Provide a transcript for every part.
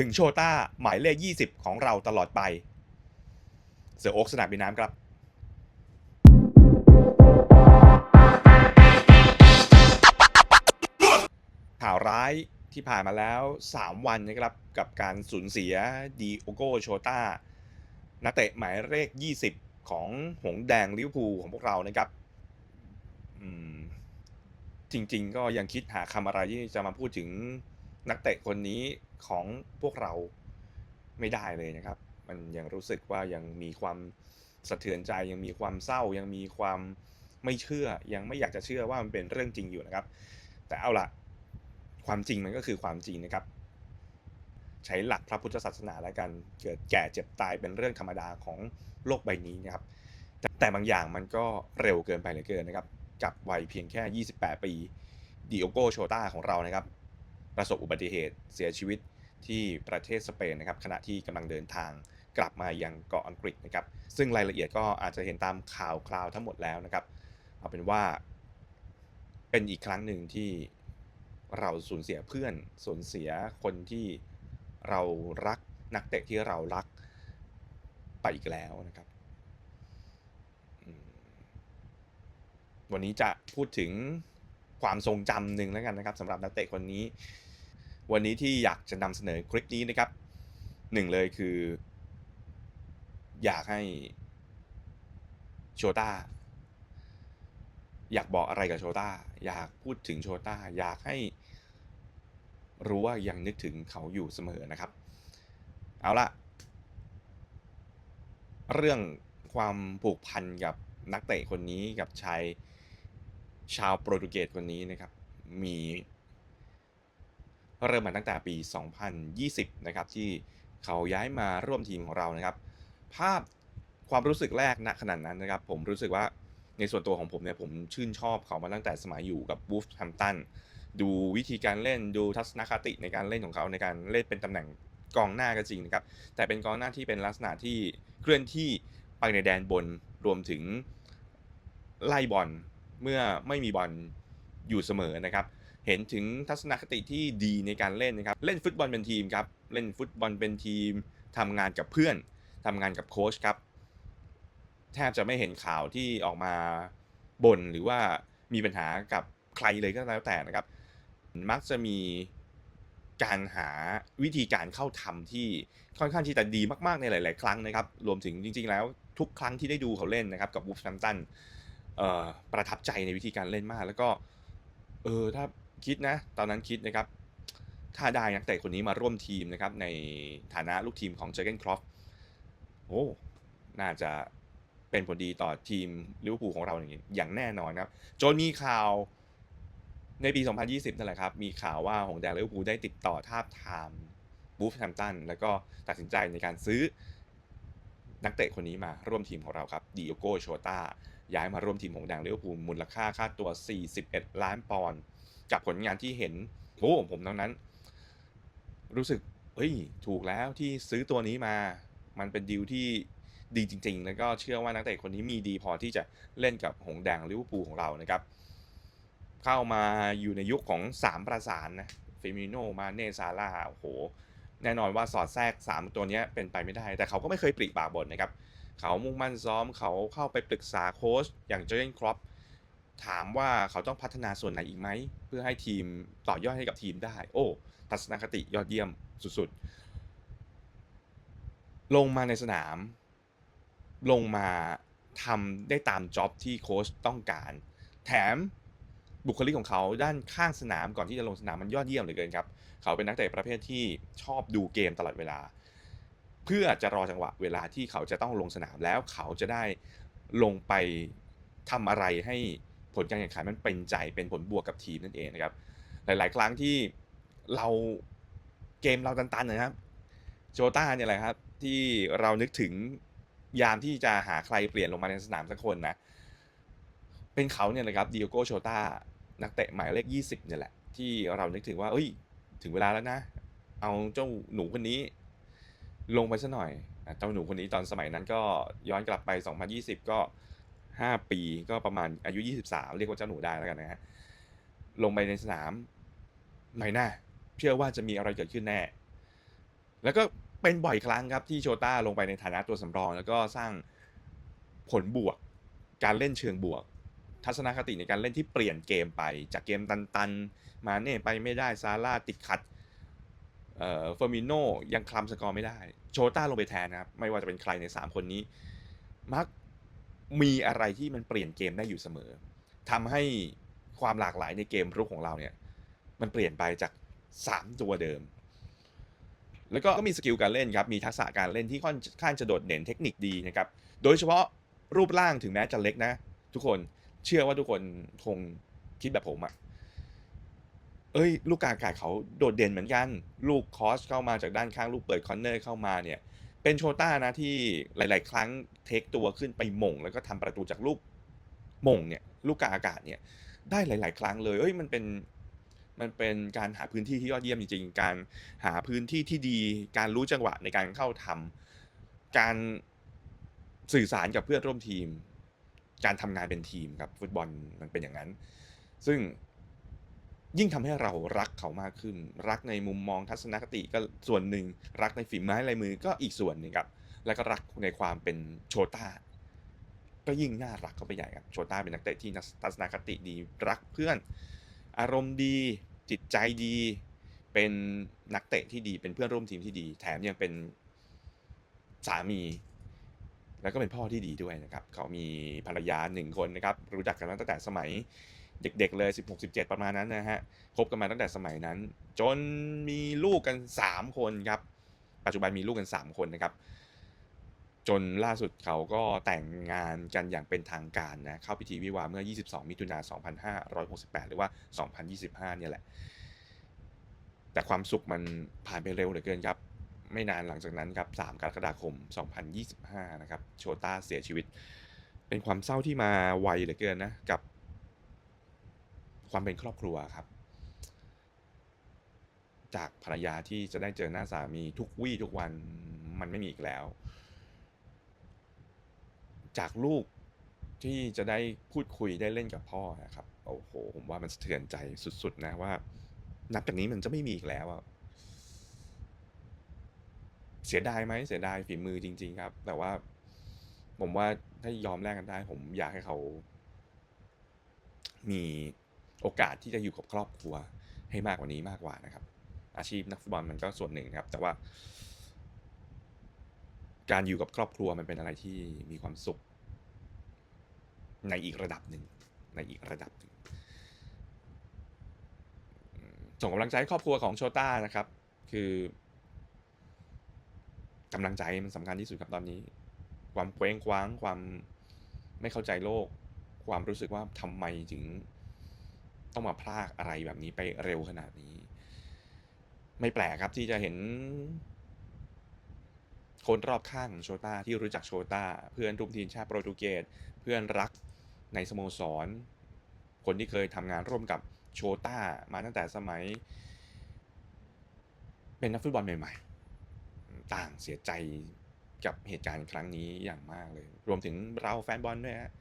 ถึงโชต้าหมายเลข 20 ของเราตลอดไป เสือโอ๊กสนามบินน้ำครับข่าวร้ายที่ผ่านมาแล้ว 3 วันนะครับ กับการสูญเสียดีโอโกโชต้านักเตะหมายเลข 20 ของหงแดงลิเวอร์พูลของพวกเรานะครับอืมจริง ๆ ก็ยังคิดหาคำอะไรที่จะมาพูดถึงนักเตะคนนี้ ของพวกเราไม่ได้เลยนะครับ มันยังรู้สึกว่ายังมีความสะเทือนใจ ยังมีความเศร้า ยังมีความไม่เชื่อ ยังไม่อยากจะเชื่อว่ามันเป็นเรื่องจริงอยู่นะครับ แต่เอาล่ะความจริงมันก็คือความจริงนะครับ ใช้หลักพระพุทธศาสนาแล้วกัน เกิดแก่เจ็บตายเป็นเรื่องธรรมดาของโลกใบนี้นะครับ แต่บางอย่างมันก็เร็วเกินไปเหลือเกินนะครับ กับวัยเพียงแค่ 28 ปีดิโอโกโชตาของเรานะครับ ประสบอุบัติเหตุเสียชีวิต ที่ประเทศสเปนนะครับขณะที่กำลังเดินทางกลับมายังเกาะอังกฤษนะครับซึ่งรายละเอียดก็อาจจะเห็นตามข่าวคราวทั้งหมดแล้วนะครับ เอาเป็นว่าเป็นอีกครั้งหนึ่งที่เราสูญเสียเพื่อนสูญเสียคนที่เรารักนักเตะที่เรารักไปอีกแล้วนะครับ วันนี้จะพูดถึงความทรงจำหนึ่งแล้วกันนะครับสำหรับนักเตะคนนี้ วันนี้ที่อยากจะนำเสนอคลิปนี้นะครับหนึ่งเลยคือ อยากให้โชต้าอยากบอกอะไรกับโชต้าอยากพูดถึงโชต้าอยากให้รู้ว่ายังนึกถึงเขาอยู่เสมอนะครับ เอาละเรื่องความผูกพันกับนักเตะคนนี้กับชายชาวโปรตุเกสคนนี้นะครับ มี เริ่มมาตั้งแต่ปี 2020 นะครับที่เขาย้ายมาร่วมทีมของเรานะครับ ภาพความรู้สึกแรกณขนาดนั้นนะครับ ผมรู้สึกว่าในส่วนตัวของผมเนี่ยผมชื่นชอบเขามาตั้งแต่สมัยอยู่กับบูฟแฮมตันดูวิธีการเล่นดูทัศนคติในการเล่นของเขาในการเล่นเป็นตำแหน่งกองหน้าก็จริงนะครับ แต่เป็นกองหน้าที่เป็นลักษณะที่เคลื่อนที่ไปในแดนบนรวมถึงไล่บอลเมื่อไม่มีบอลอยู่เสมอนะครับ เห็นถึงทัศนคติที่ดีในการเล่นนะครับ เล่นฟุตบอลเป็นทีมครับ เล่นฟุตบอลเป็นทีมทำงานกับเพื่อนทำงานกับโค้ชครับ แทบจะไม่เห็นข่าวที่ออกมาบ่นหรือว่ามีปัญหากับใครเลยก็แล้วแต่นะครับ มักจะมีการหาวิธีการเข้าทำที่ค่อนข้างที่จะดีมากๆในหลาย ๆ ครั้งนะครับ รวมถึงจริง ๆ แล้วทุกครั้งที่ได้ดูเขาเล่นนะครับกับวูฟแฮมตันประทับใจในวิธีการเล่นมาก แล้วก็เออถ้า คิดนะ ตอนนั้นคิดนะครับ ถ้าได้นักเตะคนนี้มาร่วมทีมนะครับ ในฐานะลูกทีมของเจอเกนครอฟโอ้น่าจะเป็นผลดีต่อทีมลิเวอร์พูลของเราอย่างแน่นอนครับ จนมีข่าวในปี 2020 นั่นแหละครับ มีข่าวว่าหงแดงลิเวอร์พูลได้ติดต่อทาบทามบูฟแฮมตัน แล้วก็ตัดสินใจในการซื้อนักเตะคนนี้มาร่วมทีมของเราครับดิโอโกโชตาย้ายมาร่วมทีมหงแดงลิเวอร์พูลมูลค่าค่าตัว 41 ล้านปอนด์ กับผลงานที่เห็นโอ้ผมตอนนั้น รู้สึกเฮ้ยถูกแล้วที่ซื้อตัวนี้มา มันเป็นดีลที่ดีจริง ๆ แล้วก็เชื่อว่านักเตะคนนี้มีดีพอที่จะเล่นกับหงแดงลิเวอร์พูลของเรานะครับ เข้ามาอยู่ในยุคของ 3 ประสานนะเฟมิโนมาเนซาร่าโอ้โห แน่นอนว่าสอดแทรก 3 ตัวนี้เป็นไปไม่ได้ แต่เขาก็ไม่เคยปริปากบนนะครับ เขามุ่งมั่นซ้อมเขาเข้าไปปรึกษาโค้ชอย่างเจอร์เกนครอป ถามว่าเขาต้องพัฒนาส่วนไหนอีกไหม เพื่อให้ทีมต่อยอดให้กับทีมได้ โอ้ ทัศนคติยอดเยี่ยมสุดๆ ลงมาในสนาม ลงมาทำได้ตามจ็อบที่โค้ชต้องการ แถมบุคลิกของเขาด้านข้างสนามก่อนที่จะลงสนามมันยอดเยี่ยมเหลือเกินครับ เขาเป็นนักเตะประเภทที่ชอบดูเกมตลอดเวลา เพื่อจะรอจังหวะเวลาที่เขาจะต้องลงสนามแล้วเขาจะได้ลงไปทำอะไรให้ ผลการแข่งขันมันเป็นใจเป็นผลบวกกับทีมนั่นเองนะครับ หลาย ๆ ครั้งที่เราเกมเราตันๆนะครับ โจต้าเนี่ยแหละครับ ที่เรานึกถึงยามที่จะหาใครเปลี่ยนลงมาในสนามสักคนนะ เป็นเขาเนี่ยนะครับดิโอโกโชต้านักเตะหมายเลข 20เนี่ยแหละ ที่เรานึกถึงว่า เอ้ย ถึงเวลาแล้วนะ เอาเจ้าหนูคนนี้ ลงไปซะหน่อยเจ้าหนูคนนี้ตอนสมัยนั้นก็ย้อนกลับไป 2020 ก็ 5ปีก็ประมาณอายุ23เรียกว่าเจ้าหนูได้แล้วกันนะฮะลงไปในสนามไม่น่าเชื่อว่าจะมีอะไรเกิดขึ้นแน่ แล้วก็เป็นบ่อยครั้งครับที่โชต้าลงไปในฐานะตัวสำรอง แล้วก็สร้างผลบวก การเล่นเชิงบวก ทัศนคติในการเล่นที่เปลี่ยนเกมไป จากเกมตันๆ มาเน่ไปไม่ได้ซาร่าติดขัดเอ่อเฟอร์มิโนยังคลำสกอร์ไม่ได้ โชต้าลงไปแทนนะครับ ไม่ว่าจะเป็นใครใน 3 คนนี้ มัก มีอะไรที่มันเปลี่ยนเกมได้อยู่เสมอทำให้ความหลากหลายในเกมรุกของเราเนี่ย มันเปลี่ยนไปจาก 3 ตัวเดิม แล้วก็มีสกิลการเล่นครับ มีทักษะการเล่นที่ค่อนข้างจะโดดเด่นเทคนิคดีนะครับ โดยเฉพาะรูปร่างถึงแม้จะเล็กนะ ทุกคนเชื่อว่าทุกคนคงคิดแบบผมอะเอ้ย ลูกกางอากาศเขาโดดเด่นเหมือนกัน ลูกคอสเข้ามาจากด้านข้างลูกเปิดคอนเนอร์เข้ามาเนี่ย เป็นโชต้านะที่หลาย ๆ ครั้งเทคตัวขึ้นไปมง แล้วก็ทำประตูจากลูกมงเนี่ยลูกกาอากาศเนี่ยได้หลาย ๆ ครั้งเลยเอ้ยมันเป็นมันเป็นการหาพื้นที่ที่ยอดเยี่ยมจริง ๆ การหาพื้นที่ที่ดี การรู้จังหวะในการเข้าทำการสื่อสารกับเพื่อนร่วมทีม การทำงานเป็นทีมครับฟุตบอลมันเป็นอย่างนั้น ซึ่ง ยิ่งทำให้เรารักเขามากขึ้น รักในมุมมองทัศนคติก็ส่วนหนึ่ง รักในฝีไม้ลายมือก็อีกส่วนหนึ่งครับ แล้วก็รักในความเป็นโชต้าก็ยิ่งน่ารักเข้าไปใหญ่ครับโชต้าเป็นนักเตะที่ทัศนคติดีรักเพื่อน อารมณ์ดีจิตใจดี เป็นนักเตะที่ดีเป็นเพื่อนร่วมทีมที่ดี แถมยังเป็นสามี แล้วก็เป็นพ่อที่ดีด้วยนะครับ เขามีภรรยาหนึ่งคนนะครับ รู้จักกันมาตั้งแต่สมัย เด็กๆเลย 16-17 ประมาณนั้นนะฮะคบกันมาตั้งแต่สมัยนั้น จนมีลูกกัน 3 คนครับ ปัจจุบันมีลูกกัน 3 คนนะครับ จนล่าสุดเขาก็แต่งงานกันอย่างเป็นทางการนะเข้าพิธีวิวาห์เมื่อ 22 มิถุนายน2568 หรือว่า 2025 เนี่ยแหละ แต่ความสุขมันผ่านไปเร็วเหลือเกินครับไม่นานหลังจากนั้นครับ 3 กรกฎาคม 2025 นะครับ โชต้าเสียชีวิต เป็นความเศร้าที่มาไวเหลือเกินนะ กับ ความเป็นครอบครัวครับ จากภรรยาที่จะได้เจอหน้าสามีทุกวี่ทุกวันมันไม่มีอีกแล้ว จากลูกที่จะได้พูดคุยได้เล่นกับพ่อนะครับโอ้โห ผมว่ามันสะเทือนใจสุดๆนะว่า นับจากนี้มันจะไม่มีอีกแล้วอะเสียดายไหมเสียดายฝีมือจริง ๆ ครับ แต่ว่า ผมว่าถ้ายอมแลกกันได้ ผมอยากให้เขา มี โอกาสที่จะอยู่กับครอบครัวให้มากกว่านี้มากกว่านะครับ อาชีพนักฟุตบอลมันก็ส่วนหนึ่งนะครับ แต่ว่า การอยู่กับครอบครัวมันเป็นอะไรที่มีความสุข ในอีกระดับหนึ่งในอีกระดับหนึ่งส่งกำลังใจให้ครอบครัวของโชต้านะครับ คือกำลังใจมันสำคัญที่สุดครับตอนนี้ ความเคว้งคว้างความไม่เข้าใจโลก ความรู้สึกว่าทำไมถึง ต้องมาพลากอะไรแบบนี้ไปเร็วขนาดนี้ ไม่แปลกครับที่จะเห็น คนรอบข้างโชต้าที่รู้จักโชต้าเพื่อนร่วมทีมชาติโปรตุเกสเพื่อนรักในสโมสร คนที่เคยทำงานร่วมกับโชต้ามาตั้งแต่สมัย เป็นนักฟุตบอลใหม่ ๆ ต่างเสียใจกับเหตุการณ์ครั้งนี้อย่างมากเลย รวมถึงเราแฟนบอลด้วยฮะ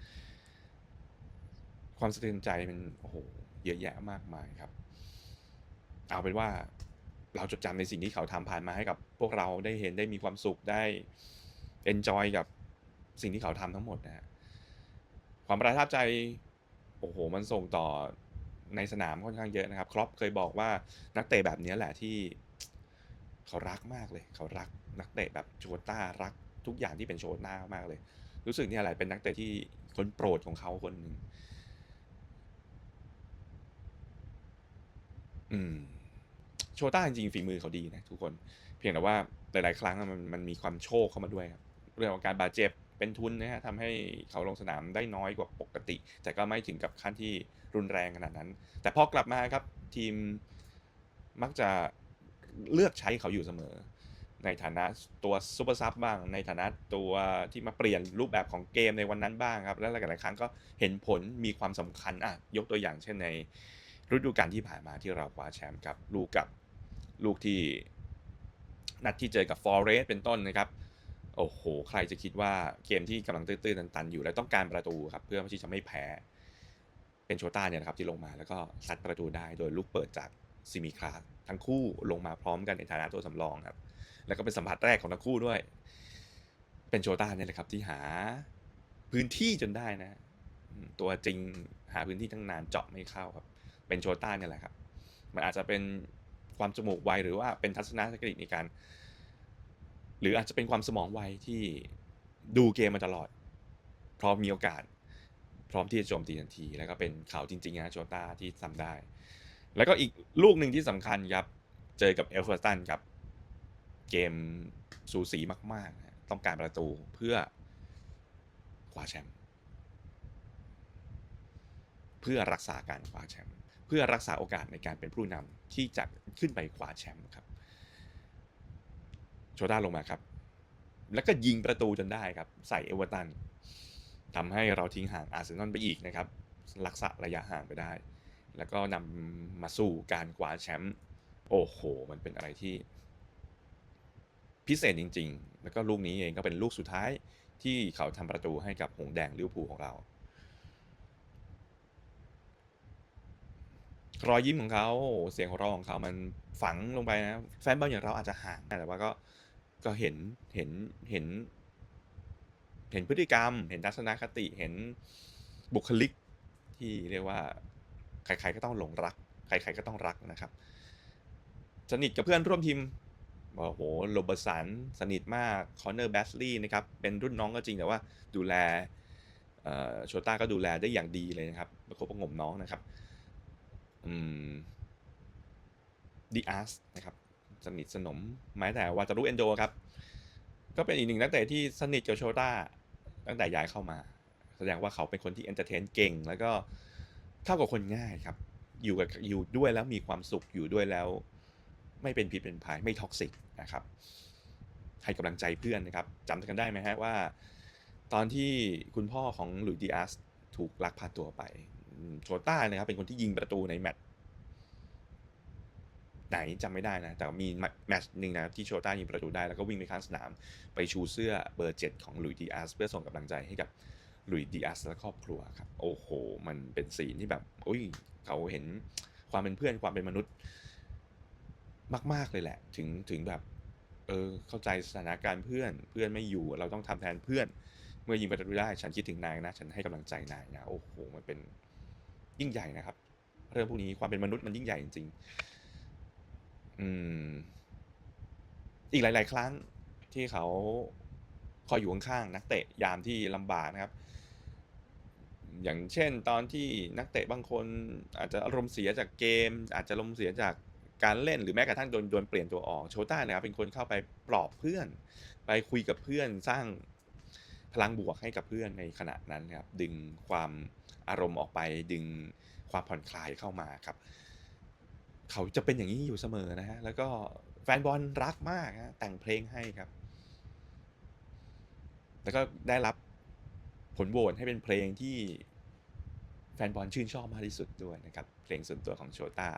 ความสะเทือนใจมันโอ้โห เยอะแยะมากมายครับ เอาเป็นว่าเราจดจำในสิ่งที่เขาทำผ่านมาให้กับพวกเราได้เห็นได้มีความสุขได้ enjoy กับสิ่งที่เขาทำทั้งหมดนะฮะความประทับใจโอ้โหมันส่งต่อในสนามค่อนข้างเยอะนะครับ ครอปเคยบอกว่านักเตะแบบนี้แหละที่เขารักมากเลย เขารักนักเตะแบบโชต้ารักทุกอย่างที่เป็นโชต้ามากเลย รู้สึกเนี่ยอะไรเป็นนักเตะที่คนโปรดของเขาคนหนึ่ง อืมโชต้าจริงๆฝีมือเขาดีนะทุกคน เพียงแต่ว่าหลาย ๆ ครั้งมันมันมีความโชคเข้ามาด้วยครับเรื่องของการบาดเจ็บเป็นทุนนะฮะทำให้เขาลงสนามได้น้อยกว่าปกติ แต่ก็ไม่ถึงกับขั้นที่รุนแรงขนาดนั้น แต่พอกลับมาครับทีมมักจะเลือกใช้เขาอยู่เสมอ ในฐานะตัวซูเปอร์ซับบ้าง ในฐานะตัวที่มาเปลี่ยนรูปแบบของเกมในวันนั้นบ้างครับ แล้วหลายๆครั้งก็เห็นผลมีความสำคัญอะยกตัวอย่างเช่นใน ฤดูกาลที่ผ่านมาที่เราคว้าแชมป์ครับลูกกับลูกที่นัดที่เจอกับฟอร์เรสเป็นต้นนะครับ โอ้โห ใครจะคิดว่าเกมที่กำลังตื้นๆตันๆอยู่ และต้องการประตูครับ เพื่อที่จะไม่แพ้ เป็นโชต้าเนี่ยนะครับที่ลงมาแล้วก็ซัดประตูได้โดยลูกเปิดจากซิมิคลาสทั้งคู่ลงมาพร้อมกันในฐานะตัวสำรองครับ แล้วก็เป็นสัมผัสแรกของทั้งคู่ด้วย เป็นโชต้าเนี่ยแหละครับที่หาพื้นที่จนได้นะ ตัวจริงหาพื้นที่ตั้งนานเจาะไม่เข้าครับ เป็นโชต้าเนี่ยแหละครับ มันอาจจะเป็นความจมูกไวหรือว่าเป็นทัศนคติในการ หรืออาจจะเป็นความสมองไวที่ดูเกมมาตลอด พร้อมมีโอกาส พร้อมที่จะโจมตีทันที แล้วก็เป็นข่าวจริงๆนะโจต้าที่ทำได้ แล้วก็อีกลูกหนึ่งที่สำคัญครับ เจอกับเอลเฟอร์ตันครับเกมสูสีมากๆ ต้องการประตูเพื่อคว้าแชมป์เพื่อรักษาการคว้าแชมป์ พื่อรักษาโอกาสในการเป็นผู้นำที่จะขึ้นไปคว้าแชมป์ครับโชต้าลงมาครับ แล้วก็ยิงประตูจนได้ครับ ใส่เอเวอร์ตันทำให้เราทิ้งห่างอาร์เซนอลไปอีกนะครับ รักษาระยะห่างไปได้ แล้วก็นำมาสู่การคว้าแชมป์โอ้โห มันเป็นอะไรที่ พิเศษจริง ๆ แล้วก็ลูกนี้เองก็เป็นลูกสุดท้ายที่เขาทำประตูให้กับหงแดงลิเวอร์พูลของเรา รอยยิ้มของเขาเสียงของเราของเขา มันฝังลงไปนะ แฟนบอลอย่างเราอาจจะห่างแต่ว่าก็ก็เห็นเห็นเห็น เห็นพฤติกรรม เห็นทัศนคติเห็นบุคลิกที่เรียกว่าใครๆก็ต้องหลงรัก ใครๆก็ต้องรักนะครับ สนิทกับเพื่อนร่วมทีมโอ้โหโรเบอร์สันสนิทมากคอนเนอร์แบสลีย์นะครับ เป็นรุ่นน้องก็จริงแต่ว่าดูแลเอ่อโชต้าก็ดูแลได้อย่างดีเลยนะครับประคบประหงมน้องนะครับ ดีอาร์สนะครับ สนิทสนมแม้แต่วาตารุเอนโดครับ ก็เป็นอีกหนึ่งนักเตะที่สนิทกับโชต้าตั้งแต่ย้ายเข้ามา แสดงว่าเขาเป็นคนที่เอนเตอร์เทนเก่ง แล้วก็เข้ากับคนง่ายครับ อยู่กับอยู่ด้วยแล้วมีความสุขอยู่ด้วยแล้ว ไม่เป็นพิษเป็นภัยไม่ท็อกซิกนะครับให้กำลังใจเพื่อนนะครับจำกันได้ไหมฮะว่า ตอนที่คุณพ่อของหลุยส์ดีอาร์สถูกลักพาตัวไป โชต้านะครับ เป็นคนที่ยิงประตูในแมตช์ไหนจำไม่ได้นะ แต่มีแมตช์หนึ่งนะที่โชต้ายิงประตูได้แล้วก็วิ่งไปข้างสนาม ไปชูเสื้อเบอร์7ของหลุยส์ดีอาร์สเพื่อส่งกำลังใจให้กับหลุยส์ดีอาร์สและครอบครัวครับ โอ้โห มันเป็นสีนที่แบบอุ้ยเขาเห็นความเป็นเพื่อนความเป็นมนุษย์ มาก ๆ เลยแหละ ถึงถึงแบบ เออเข้าใจสถานการณ์เพื่อน เพื่อนไม่อยู่เราต้องทำแทนเพื่อน เมื่อยิงประตูได้ ฉันคิดถึงนายนะ ฉันให้กำลังใจนายนะ โอ้โห มันเป็น ยิ่งใหญ่นะครับ เรื่องพวกนี้ความเป็นมนุษย์มันยิ่งใหญ่จริงๆอืม อีกหลาย ๆ ครั้งที่เขาคอยอยู่ข้างๆนักเตะยามที่ลำบากนะครับ อย่างเช่น ตอนที่นักเตะบางคนอาจจะอารมณ์เสียจากเกม อาจจะอารมณ์เสียจากการเล่นหรือแม้กระทั่งโดนโดนเปลี่ยนตัวออกโชต้านะครับเป็นคนเข้าไปปลอบเพื่อน ไปคุยกับเพื่อนสร้างพลังบวกให้กับเพื่อนในขณะนั้นครับ ดึงความ อารมณ์ออกไปดึงความผ่อนคลายเข้ามาครับ เขาจะเป็นอย่างนี้อยู่เสมอนะฮะแล้วก็แฟนบอลรักมากฮะแต่งเพลงให้ครับ แล้วก็ได้รับผลโหวตให้เป็นเพลงที่แฟนบอลชื่นชอบมากที่สุดด้วยนะครับ เพลงส่วนตัวของโชต้า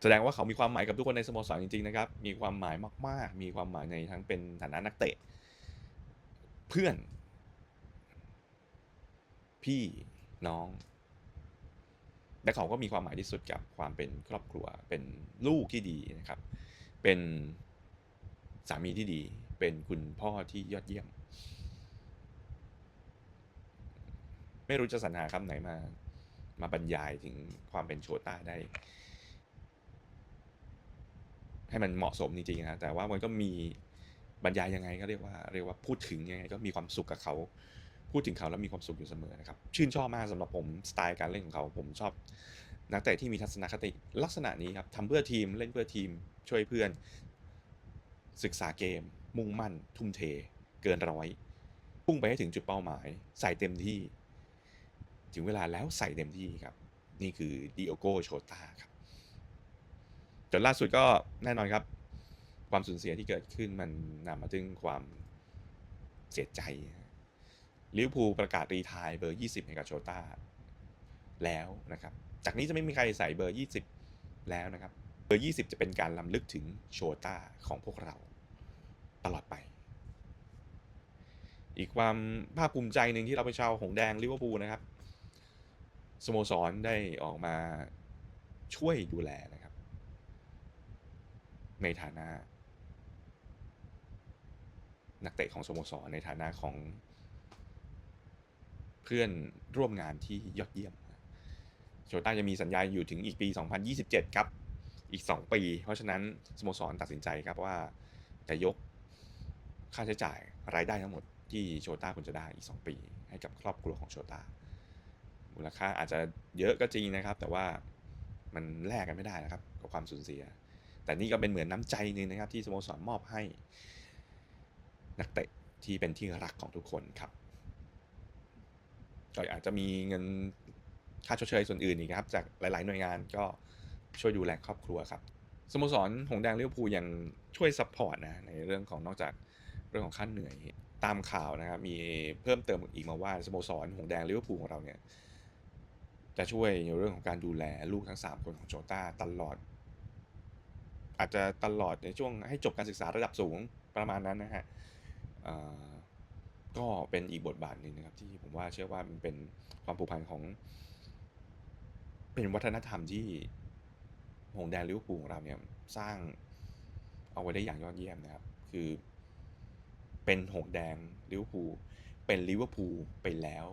แสดงว่าเขามีความหมายกับทุกคนในสโมสรจริงๆนะครับ มีความหมายมากๆ มีความหมายในทั้งเป็นฐานะนักเตะ เพื่อน พี่น้อง และเขาก็มีความหมายที่สุดกับความเป็นครอบครัว เป็นลูกที่ดีนะครับ เป็นสามีที่ดี เป็นคุณพ่อที่ยอดเยี่ยม ไม่รู้จะสรรหาคำไหนมา มาบรรยายถึงความเป็นโชต้าได้ ให้มันเหมาะสมจริงๆนะ แต่ว่ามันก็มีบรรยายยังไงก็เรียกว่าเรียกว่าพูดถึงยังไงก็มีความสุขกับเขา พูดถึงเขาแล้วมีความสุขอยู่เสมอนะครับชื่นชอบมากสำหรับผมสไตล์การเล่นของเขา ผมชอบนักเตะที่มีทัศนคติลักษณะนี้ครับทำเพื่อทีมเล่นเพื่อทีมช่วยเพื่อน ศึกษาเกม มุ่งมั่น ทุ่มเท เกินร้อยพุ่งไปให้ถึงจุดเป้าหมาย ใส่เต็มที่ ถึงเวลาแล้วใส่เต็มที่ครับ นี่คือดิโอโกโชตาครับจนล่าสุดก็แน่นอนครับ ความสูญเสียที่เกิดขึ้นมันนำมาถึงความเสียใจ ลิวพูประกาศรีทายเบอร์ 20 ให้กับโชต้าแล้วนะครับ จากนี้จะไม่มีใครใส่เบอร์ 20 แล้วนะครับ เบอร์ 20 จะเป็นการล้ำลึกถึงโชต้าของพวกเราตลอดไป อีกความภาคภูมิใจหนึ่งที่เราเป็นชาวหงแดงลิเวอร์พูลนะครับ สโมสรได้ออกมาช่วยดูแลนะครับ ในฐานะ นักเตะของสโมสรในฐานะของ เพื่อนร่วมงานที่ยอดเยี่ยมโชต้าจะมีสัญญาอยู่ถึงอีกปี 2027 ครับอีก 2 ปี เพราะฉะนั้นสโมสรตัดสินใจครับว่าจะยกค่าใช้จ่ายรายได้ทั้งหมดที่โชต้าควรจะได้อีก 2 ปี ให้กับครอบครัวของโชต้ามูลค่าอาจจะเยอะก็จริงนะครับ แต่ว่ามันแลกกันไม่ได้นะครับกับความสูญเสีย แต่นี่ก็เป็นเหมือนน้ำใจหนึงนะครับ ที่สโมสรมอบให้ นักเตะที่เป็นที่รักของทุกคนครับ ก็อาจจะมีเงินค่าชดเชยส่วนอื่นอีกครับ จากหลาย ๆ หน่วยงานก็ช่วยดูแลครอบครัวครับสโมสรหงแดงลิเวอร์พูยังช่วยซัพพอร์ตนะในเรื่องของนอกจากเรื่องของค่าเหนื่อยตามข่าวนะครับมีเพิ่มเติมอีกมาว่าสโมสรหงแดงลิเวอร์พูของเราเนี่ยจะช่วยในเรื่องของการดูแลลูกทั้ง 3 คนของโจต้าตลอด อาจจะตลอดในช่วงให้จบการศึกษาระดับสูงประมาณนั้นนะฮะ ก็เป็นอีกบทบาทหนึ่งนะครับ ที่ผมว่าเชื่อว่ามันเป็นความผูกพันของ เป็นวัฒนธรรมที่หงแดงลิเวอร์พูลของเราเนี่ยสร้างเอาไว้ได้อย่างยอดเยี่ยมนะครับ คือเป็นหงแดงลิเวอร์พูลเป็นลิเวอร์พูลไปแล้ว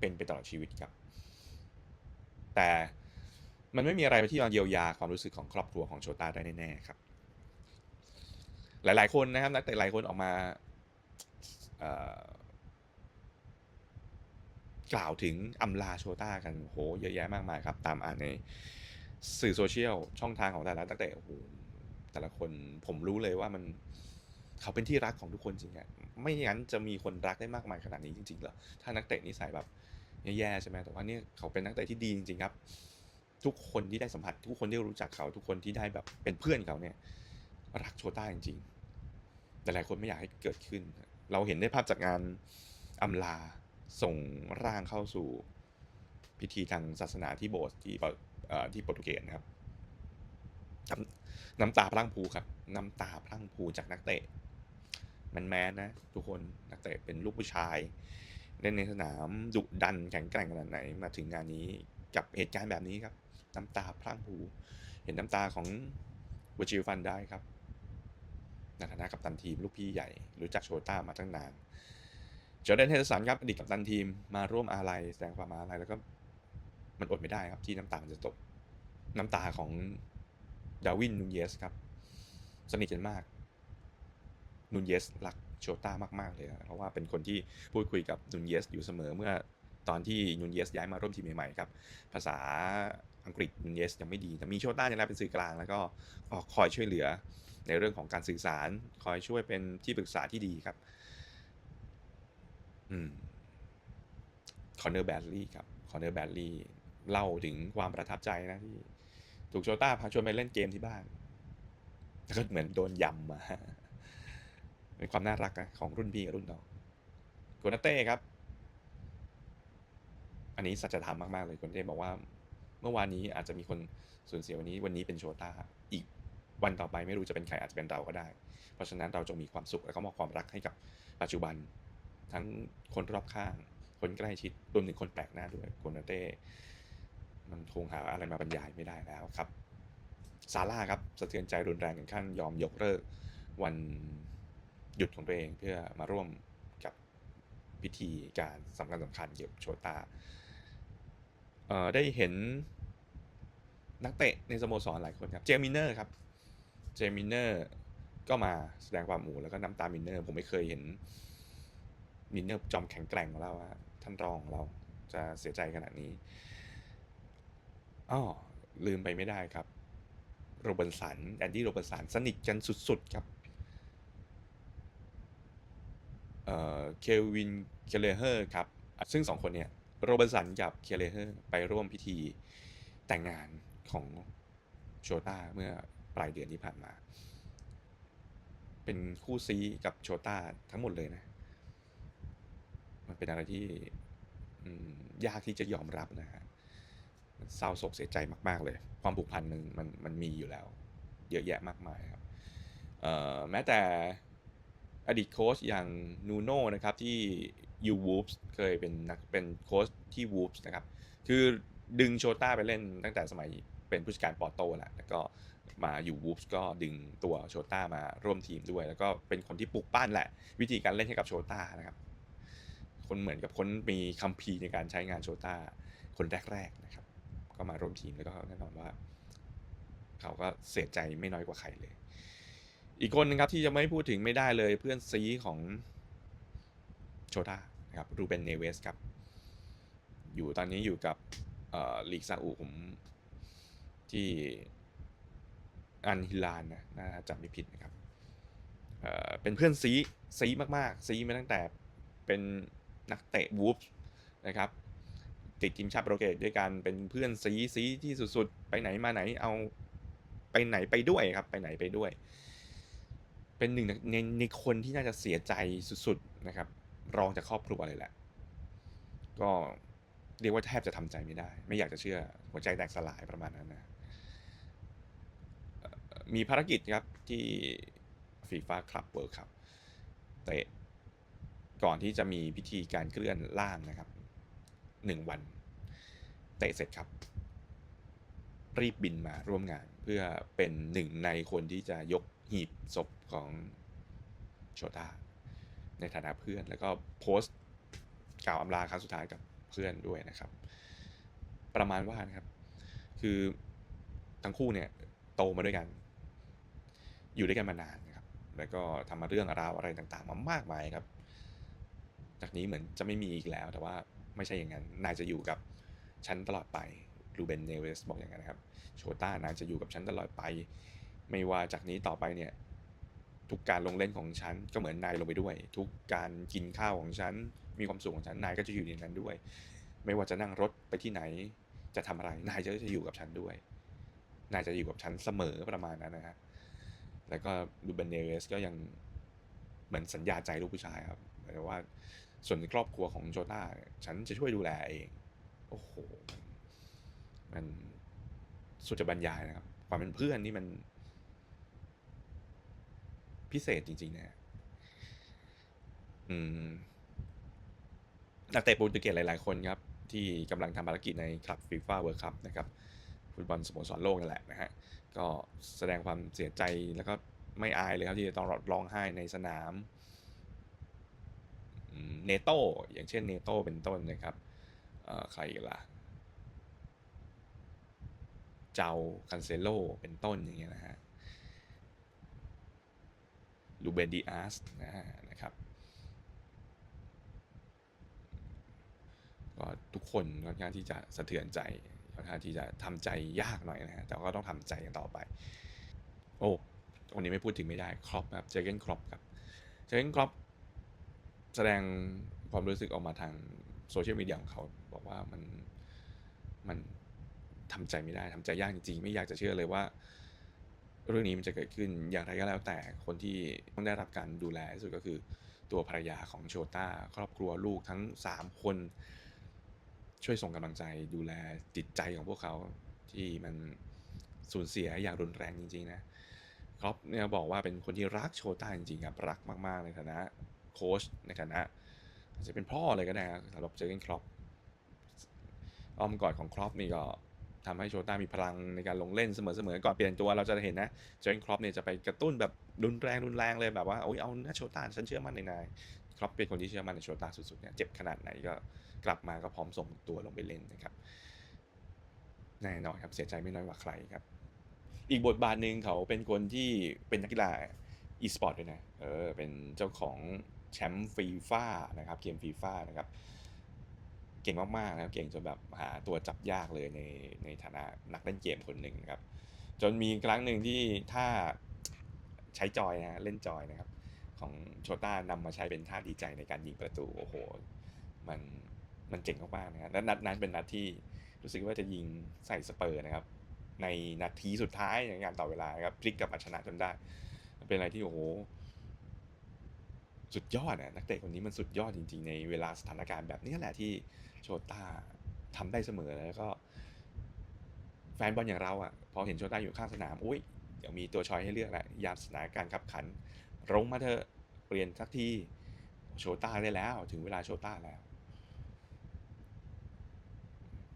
เป็นไปตลอดชีวิตครับ แต่มันไม่มีอะไรที่มาเยียวยาความรู้สึกของครอบครัวของโชต้าได้แน่ๆครับ หลายๆคนนะครับนักเตะหลายคนออกมา กล่าวถึงอำลาโชต้ากันโหเยอะแยะมากมายครับ ตามอ่านในสื่อโซเชียลช่องทางของแต่ละนักเตะโอ้โหแต่ละคนผมรู้เลยว่ามันเขาเป็นที่รักของทุกคนจริงอะไม่งั้นจะมีคนรักได้มากมายขนาดนี้จริงๆเหรอถ้านักเตะนิสัยแบบแย่ๆใช่ไหมแต่ว่าเนี่ยเขาเป็นนักเตะที่ดีจริงๆครับ ทุกคนที่ได้สัมผัส ทุกคนที่รู้จักเขา ทุกคนที่ได้แบบเป็นเพื่อนเขาเนี่ย รักโชต้าจริงๆแต่หลายคนไม่อยากให้เกิดขึ้น เราเห็นได้ภาพจากงานอำลาส่งร่างเข้าสู่พิธีทางศาสนาที่โบสถ์ที่ที่โปรตุเกสนะครับน้ำตาพลั่งพูครับ น้ำตาพลั่งพูจากนักเตะแมนๆนะ ทุกคนนักเตะเป็นลูกผู้ชายเล่นในสนามดุดันแข็งแกร่งขนาดไหนมาถึงงานนี้กับเหตุการณ์แบบนี้ครับ น้ำตาพลั่งพูเห็นน้ำตาของวจิฟันได้ครับ ในฐานะกัปตันทีม ลูกพี่ใหญ่ รู้จักโชต้ามาตั้งนานจอร์แดนเฮเดอร์สันครับอดีตกัปตันทีมมาร่วมอาลัยแสดงความอาลัยแล้วก็มันอดไม่ได้ครับที่น้ำตามันจะตก น้ำตาของดาวินนูนเยสครับ สนิทกันมากนูนเยสรักโชต้ามาก ๆ เลยนะเพราะว่าเป็นคนที่พูดคุยกับนูนเยสอยู่เสมอเมื่อตอนที่นูนเยสย้ายมาร่วมทีมใหม่ๆครับ ภาษาอังกฤษนูนเยสยังไม่ดี แต่มีโชต้าเนี่ยแหละเป็นสื่อกลางแล้วก็คอยช่วยเหลือ ในเรื่องของการสื่อสารคอยช่วยเป็นที่ปรึกษาที่ดีครับ อืมคอนเนอร์แบดลี่ครับคอนเนอร์แบดลี่เล่าถึงความประทับใจนะที่ ถูกโชต้าพาชวนไปเล่นเกมที่บ้านแล้วก็เหมือนโดนยำมาเป็นความน่ารักนะของรุ่นพี่กับรุ่นน้องโกนาเต้ครับ อันนี้สัจธรรมมาก ๆ เลยโกนาเต้บอกว่า เมื่อวานนี้อาจจะมีคนสูญเสียวันนี้ วันนี้เป็นโชต้า วันต่อไปไม่รู้จะเป็นใครอาจจะเป็นเราก็ได้ เพราะฉะนั้นเราจงมีความสุขและก็มอบความรักให้กับปัจจุบัน ทั้งคนรอบข้าง คนใกล้ชิดรวมถึงคนแปลกหน้าด้วยโกนเต้มันคงหาอะไรมาบรรยายไม่ได้แล้วครับซาร่าครับสะเทือนใจรุนแรงถึงขั้นยอมยกเลิกวันหยุดของตัวเองเพื่อมาร่วมกับพิธีการสำคัญสำคัญเกี่ยวกับโชตาได้เห็นนักเตะในสโมสรหลายคนครับ เจมินเนอร์ครับ เจมินเนอร์ก็มาแสดงความหมู่แล้วก็น้ำตามินเนอร์ ผมไม่เคยเห็น มินเนอร์จอมแข็งแกร่งของเราว่าท่านรองเราจะเสียใจขนาดนี้อ้อลืมไปไม่ได้ครับ โรเบิร์สันแอนดี้โรเบิร์สันสนิทกันสุด ๆ ครับเอ่อเควินเคเลเฮอร์ครับ ซึ่งสองคนเนี่ยโรเบิร์สันกับเคเลเฮอร์ไปร่วมพิธีแต่งงานของโชต้าเมื่อ ปลายเดือนที่ผ่านมา เป็นคู่ซีกับโชต้าทั้งหมดเลยนะ มันเป็นอะไรที่ยากที่จะยอมรับนะฮะมันเศร้าโศกเสียใจมาก ๆ เลย ความผูกพันมันมันมันมีอยู่แล้ว เยอะแยะมากมายครับแม้แต่อดีตโค้ชอย่างนูโน่นะครับที่ยูวูฟส์เคยเป็นนักเป็นโค้ชที่วูฟส์นะครับ คือดึงโชต้าไปเล่นตั้งแต่สมัยเป็นผู้จัดการปอร์โตแหละแล้วก็ มาอยู่วูฟส์ก็ดึงตัวโชต้ามาร่วมทีมด้วย แล้วก็เป็นคนที่ปลุกปั้นแหละ วิธีการเล่นให้กับโชต้านะครับ คนเหมือนกับคนมีคัมภีร์ในการใช้งานโชต้าคนแรกๆนะครับ ก็มาร่วมทีมแล้วก็แน่นอนว่า เขาก็เสียใจไม่น้อยกว่าใครเลย อีกคนนึงครับที่จะไม่พูดถึงไม่ได้เลยเพื่อนซีของโชต้านะครับรูเบนเนเวสครับ อยู่ตอนนี้อยู่กับลีกซาอุผมที่ อันฮิลานนะน่าจะไม่ผิดนะครับเอ่อเป็นเพื่อนซีซีมากๆซีมาตั้งแต่เป็นนักเตะวูฟนะครับติดทีมชาติโปรตุเกสด้วยกันเป็นเพื่อนซีซีที่สุดๆ ไปไหนมาไหนเอาไปไหนไปด้วยครับ ไปไหนไปด้วย เป็นหนึ่งในในคนที่น่าจะเสียใจสุดๆนะครับ รองจากครอบครัวเลยแหละ ก็เรียกว่าแทบจะทำใจไม่ได้ ไม่อยากจะเชื่อหัวใจแตกสลายประมาณนั้นนะ มีภารกิจครับที่ฟีฟ่าคลับเวิร์ครับเตะก่อนที่จะมีพิธีการเคลื่อนล่างนะครับหนึ่งวันเตะเสร็จครับ รีบบินมาร่วมงานเพื่อเป็นหนึ่งในคนที่จะยกหีบศพของโชตาในฐานะเพื่อนแล้วก็โพสต์กล่าวอำลาครั้งสุดท้ายกับเพื่อนด้วยนะครับ ประมาณว่านะครับ คือทั้งคู่เนี่ยโตมาด้วยกัน อยู่ด้วยกันมานานนะครับ แล้วก็ทำมาเรื่องราวอะไรต่างๆ มามากมายครับ จากนี้เหมือนจะไม่มีอีกแล้ว แต่ว่าไม่ใช่อย่างนั้น นายจะอยู่กับฉันตลอดไปรูเบนเนเวสบอกอย่างนั้นนะครับ โชต้านายจะอยู่กับฉันตลอดไป ไม่ว่าจากนี้ต่อไปเนี่ยทุกการลงเล่นของฉันก็เหมือนนายลงไปด้วย ทุกการกินข้าวของฉันมีความสุขของฉันนายก็จะอยู่ในนั้นด้วย ไม่ว่าจะนั่งรถไปที่ไหน จะทำอะไรนายจะจะอยู่กับฉันด้วย นายจะอยู่กับฉันเสมอประมาณนั้นนะฮะ แล้วก็ดูเบนเนเวสก็ยังเหมือนสัญญาใจลูกผู้ชายครับหมายว่า ส่วนครอบครัวของโจต้าฉันจะช่วยดูแลเอง โอ้โห มันสุดจะบรรยายนะครับ ความเป็นเพื่อนนี่มัน พิเศษจริงๆนะอืมนักเตะโปรตุเกสหลายๆคนครับ ที่กำลังทำภารกิจในคลับฟีฟ่าเวิร์คัพนะครับ ฟุตบอลสโมสรโลกนั่นแหละนะฮะ ก็แสดงความเสียใจแล้วก็ไม่อายเลยครับที่จะต้องร้องไห้ในสนามเนโต้อย่างเช่นเนโต้เป็นต้นนะครับใครอีกล่ะ เจ้าคันเซโลเป็นต้นอย่างเงี้ยนะฮะลูเบนดิอาสนะฮะนะครับก็ทุกคนค่อนข้างที่จะสะเทือนใจ ค่อนข้างที่จะทำใจยากหน่อยนะฮะแต่ก็ต้องทำใจกันต่อไป โอ้วันนี้ไม่พูดถึงไม่ได้ครอปครับเจอเกนครอปครับเจอเกนครอปแสดงความรู้สึกออกมาทางโซเชียลมีเดียของเขาบอกว่ามันมันทำใจไม่ได้ทำใจยากจริงๆ ไม่อยากจะเชื่อเลยว่า เรื่องนี้มันจะเกิดขึ้นอย่างไรก็แล้วแต่คนที่ต้องได้รับการดูแลที่สุดก็คือตัวภรรยาของโชต้าครอบครัวลูกทั้ง 3 คน ช่วยส่งกำลังใจดูแลจิตใจของพวกเขาที่มันสูญเสียอย่างรุนแรงจริงๆนะครอปเนี่ยบอกว่าเป็นคนที่รักโชต้าจริงๆครับรักมากๆในฐานะโค้ชในฐานะอาจจะเป็นพ่อเลยก็ได้ครับสำหรับเจอร์เกนครอปอ้อมกอดของครอปนี่ก็ทำให้โชต้ามีพลังในการลงเล่นเสมอๆก่อนเปลี่ยนตัวเราจะเห็นนะเจอร์เกนครอปเนี่ยจะไปกระตุ้นแบบรุนแรงรุนแรงเลยแบบว่าโอ้ยเอาหน้าโชต้าฉันเชื่อมั่นในนายครอปเป็นคนที่เชื่อมั่นในโชต้าสุดๆเนี่ยเจ็บขนาดไหนก็ กลับมาก็พร้อมส่งตัวลงไปเล่นนะครับแน่นอนครับเสียใจไม่น้อยกว่าใครครับ อีกบทบาทหนึ่งเขาเป็นคนที่เป็นนักกีฬาอีสปอร์ตด้วยนะเออเป็นเจ้าของแชมป์ฟีฟ่านะครับเกมฟีฟ่านะครับเก่งมากๆนะครับเก่งจนแบบหาตัวจับยากเลยในในฐานะนักเล่นเกมคนหนึ่งนะครับ จนมีครั้งหนึ่งที่ถ้าใช้จอยนะเล่นจอยนะครับ ของโชต้านำมาใช้เป็นท่าดีใจในการยิงประตูโอ้โห มัน มันเจ๋งมากๆนะครับและนัดนั้นเป็นนัดที่รู้สึกว่าจะยิงใส่สเปอร์นะครับ ในนาทีสุดท้ายในการต่อเวลาครับพลิกกลับมาชนะจนได้ เป็นอะไรที่โอ้โหสุดยอดนะนักเตะคนนี้มันสุดยอดจริง ๆ ในเวลาสถานการณ์แบบนี้แหละที่โชต้าทำได้เสมอแล้วก็ แฟนบอลอย่างเราอะ พอเห็นโชต้าอยู่ข้างสนามอุ้ยเดี๋ยวมีตัวชอยให้เลือกแหละยามสถานการณ์ขับขันลงมาเถอะเปลี่ยนสักทีโชต้าได้แล้ว ถึงเวลาโชต้าแล้ว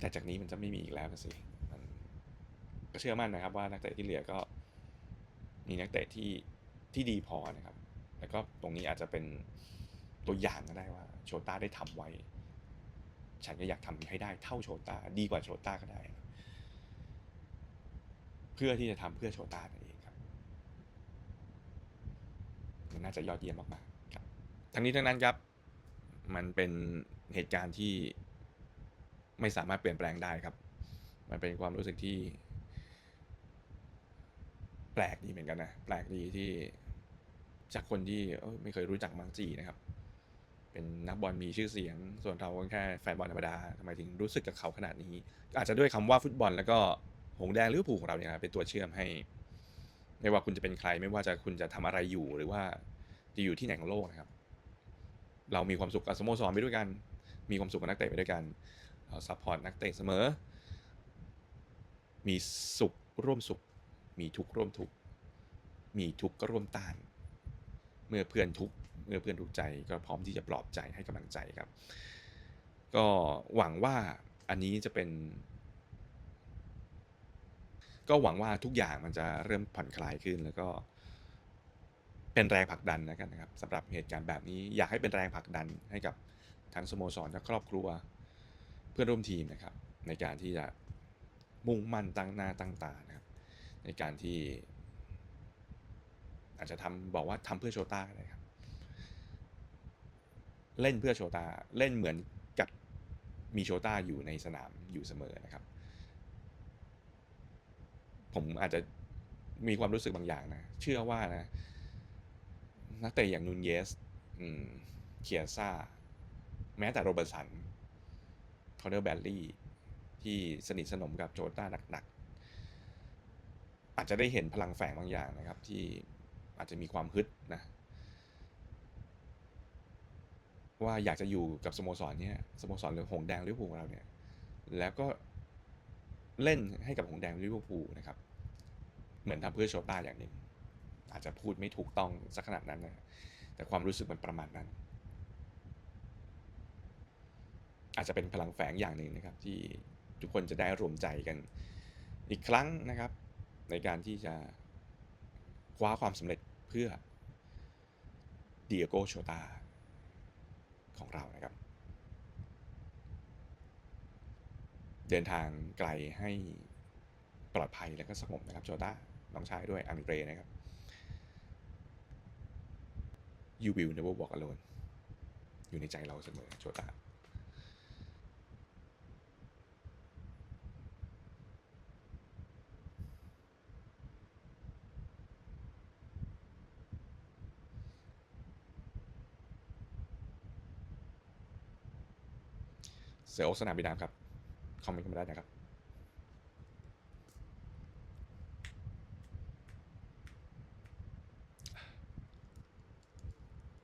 แต่จากนี้มันจะไม่มีอีกแล้วสิมันก็เชื่อมั่นนะครับว่านักเตะที่เหลือก็มีนักเตะที่ที่ดีพอนะครับ แล้วก็ตรงนี้อาจจะเป็นตัวอย่างก็ได้ว่าโชต้าได้ทำไว้ ฉันก็อยากทำให้ได้เท่าโชต้าดีกว่าโชต้าก็ได้ เพื่อที่จะทำเพื่อโชต้านั่นเองครับ มันน่าจะยอดเยี่ยมมากๆครับ ทั้งนี้ทั้งนั้นครับ มันเป็นเหตุการณ์ที่ ไม่สามารถเปลี่ยนแปลงได้ครับ มันเป็นความรู้สึกที่ แปลกดีเหมือนกันนะ แปลกดีที่จากคนที่ไม่เคยรู้จักมังจีนะครับ เป็นนักบอลมีชื่อเสียง ส่วนเราก็แค่แฟนบอลธรรมดาทำไมถึงรู้สึกกับเขาขนาดนี้ อาจจะด้วยคำว่าฟุตบอล แล้วก็หงแดงลิเวอร์พูลของเราเนี่ยนะเป็นตัวเชื่อมให้ ไม่ว่าคุณจะเป็นใคร ไม่ว่าจะคุณจะทำอะไรอยู่หรือว่าจะอยู่ที่ไหนของโลกนะครับ เรามีความสุขกับสโมสรไปด้วยกัน มีความสุขกับนักเตะไปด้วยกัน ซัพพอร์ตนักเตะเสมอ มีสุขร่วมสุข มีทุกข์ร่วมทุกข์ มีทุกข์ก็ร่วมต้าน เมื่อเพื่อนทุกข์ เมื่อเพื่อนทุกข์ใจก็พร้อมที่จะปลอบใจให้กำลังใจครับ ก็หวังว่าอันนี้จะเป็น ก็หวังว่าทุกอย่างมันจะเริ่มผ่อนคลายขึ้นแล้วก็เป็นแรงผลักดันนะกันนะครับสำหรับเหตุการณ์แบบนี้อยากให้เป็นแรงผลักดันให้กับทั้งสโมสรและครอบครัว เพื่อนร่วมทีมนะครับ ในการที่จะมุ่งมั่นตั้งหน้าตั้งตานะครับ ในการที่ อาจจะทำบอกว่าทำเพื่อโชต้าก็ได้ครับ เล่นเพื่อโชต้าเล่นเหมือนกับมีโชต้าอยู่ในสนามอยู่เสมอนะครับ ผมอาจจะมีความรู้สึกบางอย่างนะ เชื่อว่านะ นักเตะอย่างนูนเยสเคียซ่า แม้แต่โรเบิร์สัน คอนเนอร์แบลลี่ที่สนิทสนมกับโจต้าหนักๆ อาจจะได้เห็นพลังแฝงบางอย่างนะครับ ที่อาจจะมีความฮึดนะว่าอยากจะอยู่กับสโมสรเนี่ยสโมสรหรือหงแดงลิเวอร์พูลของเราเนี่ยแล้วก็เล่นให้กับหงแดงลิเวอร์พูลนะครับ เหมือนทำเพื่อโชต้าอย่างหนึ่งอาจจะพูดไม่ถูกต้องสักขนาดนั้นนะแต่ความรู้สึกมันประมาณนั้น อาจจะเป็นพลังแฝงอย่างหนึ่งนะครับ ที่ทุกคนจะได้รวมใจกันอีกครั้งนะครับ ในการที่จะคว้าความสำเร็จเพื่อเดียโกโชตาของเรานะครับ เดินทางไกลให้ปลอดภัยและก็สงบนะครับโชตาน้องชายด้วยอันเรนะครับ you will never walk alone อยู่ในใจเราเสมอโชตา เสือโอกสนามบินน้ำครับคอมเมนต์กันมาได้นะครับ